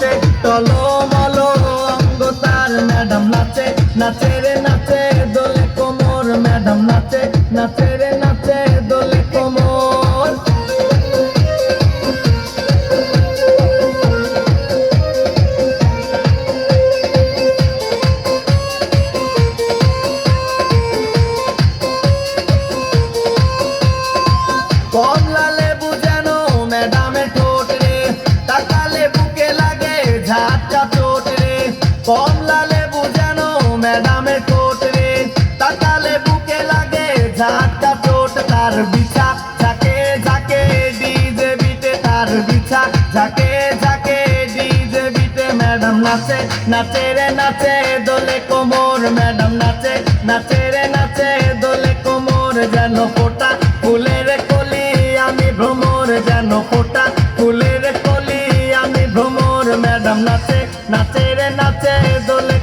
বসে টলমলো অঙ্গ তার ম্যাডাম নাচে নাচে রে নাচে দোলে কোমর, ম্যাডাম নাচে নাচে রে নাচে দোলে কোমর। কমলা লাগে ঝাঁটা চোট রে। কমলা লেবু যেন ম্যাডামের ঠোঁট রে। তাকালে বুকে লাগে ঝাঁটা চোট তার বিছা, ঝাঁকে ঝাঁকে, ডিজে বিটে তার বিছা। ঝাঁকে ঝাঁকে, ডিজে বিটে ম্যাডাম নাচে নাচে রে, নাচে দোলে কোমর। ম্যাডাম নাচে নাচে রে, নাচে দোলে কোমর। যেন ফোটা নাচে নাচে রে নাচে দোলে